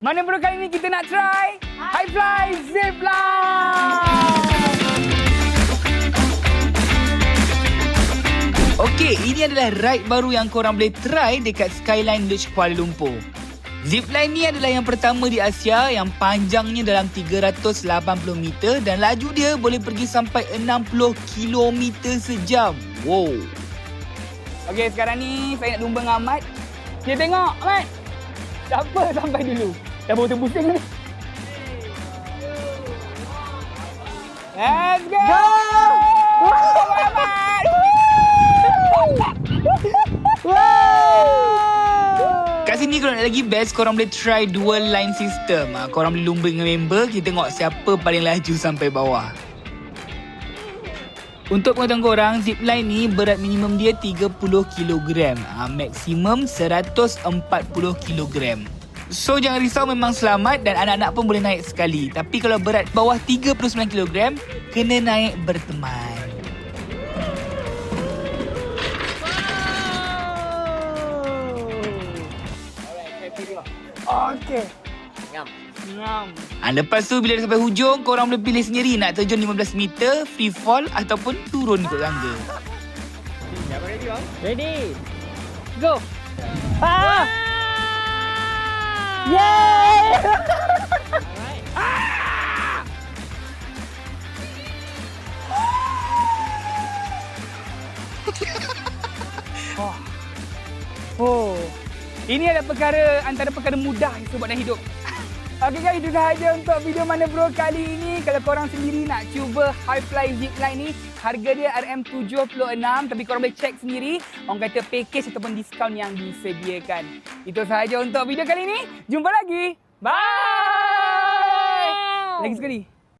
Mana bro kali ni kita nak try High Fly Zipline. Okey, ini adalah ride baru yang korang boleh try dekat Skyline Lodge Kuala Lumpur. Zipline ni adalah yang pertama di Asia yang panjangnya dalam 380 meter dan laju dia boleh pergi sampai 60 km sejam. Wow. Okey, sekarang ni saya nak lumba dengan Ahmad. Kita tengok, Ahmad. Siapa sampai dulu? Dah baru terbusing ni. Let's go! Go! Ahmad! Kat sini kalau nak lagi best korang boleh try dual line system. Ha, korang boleh lumba dengan member, kita tengok siapa paling laju sampai bawah. Untuk pengetahuan korang, zipline ni berat minimum dia 30 kg. Ha, maksimum 140 kg. So jangan risau memang selamat dan anak-anak pun boleh naik sekali. Tapi kalau berat bawah 39 kg, kena naik berteman. Okay. Ngam. Ngam. Ha, lepas tu bila dah sampai hujung, korang boleh pilih sendiri nak terjun 15 meter, free fall ataupun turun ikut tangga. Ready bang? Ready? Go! Ah! Yay! Oh. Ini adalah perkara antara perkara mudah saya buat dalam hidup. Okey guys, itu sahaja untuk video mana bro kali ini. Kalau korang sendiri nak cuba high fly zipline ni, harga dia RM76 tapi korang boleh check sendiri orang kata package ataupun diskaun yang disediakan. Itu sahaja untuk video kali ini. Jumpa lagi. Bye. Lagi sekali.